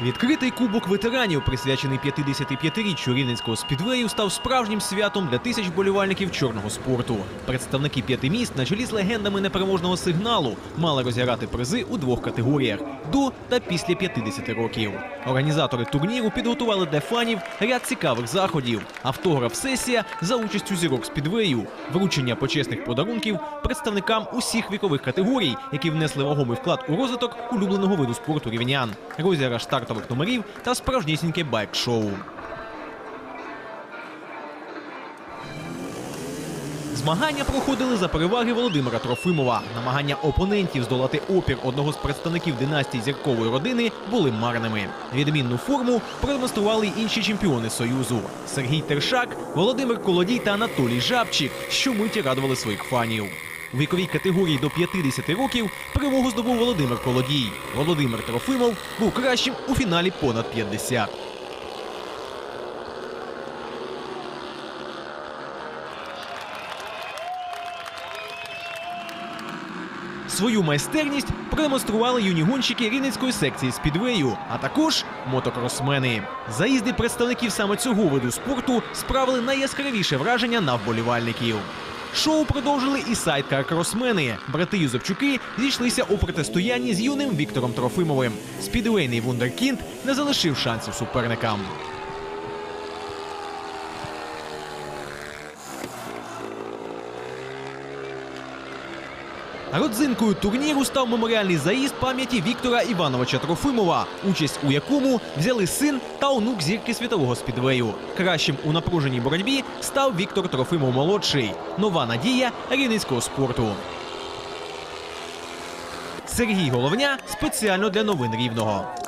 Відкритий кубок ветеранів, присвячений 55-річчю рівненського спідвею, став справжнім святом для тисяч болівальників чорного спорту. Представники п'яти міст на чолі з легендами непереможного сигналу мали розіграти призи у двох категоріях до та після 50 років. Організатори турніру підготували для фанів ряд цікавих заходів: автограф-сесія за участю зірок спідвею, вручення почесних подарунків представникам усіх вікових категорій, які внесли вагомий вклад у розвиток улюбленого виду спорту рівнян, розіграш стартових номерів та справжнісіньке байк-шоу. Змагання проходили за переваги Володимира Трофимова. Намагання опонентів здолати опір одного з представників династії зіркової родини були марними. Відмінну форму продемонстрували й інші чемпіони союзу: Сергій Тершак, Володимир Колодій та Анатолій Жабчик, що миті радували своїх фанів. У віковій категорії до 50 років перемогу здобув Володимир Колодій. Володимир Трофимов був кращим у фіналі понад 50. Свою майстерність продемонстрували юні гонщики рівненської секції спідвею, а також мотокросмени. Заїзди представників саме цього виду спорту справили найяскравіше враження на вболівальників. Шоу продовжили і сайдкар-кросмени. Брати Юзовчуки зійшлися у протистоянні з юним Віктором Трофимовим. Спідвейний вундеркінд не залишив шансів суперникам. Родзинкою турніру став меморіальний заїзд пам'яті Віктора Івановича Трофимова, участь у якому взяли син та онук зірки світового спідвею. Кращим у напруженій боротьбі став Віктор Трофимов молодший. Нова надія рівненського спорту. Сергій Головня спеціально для новин рівного.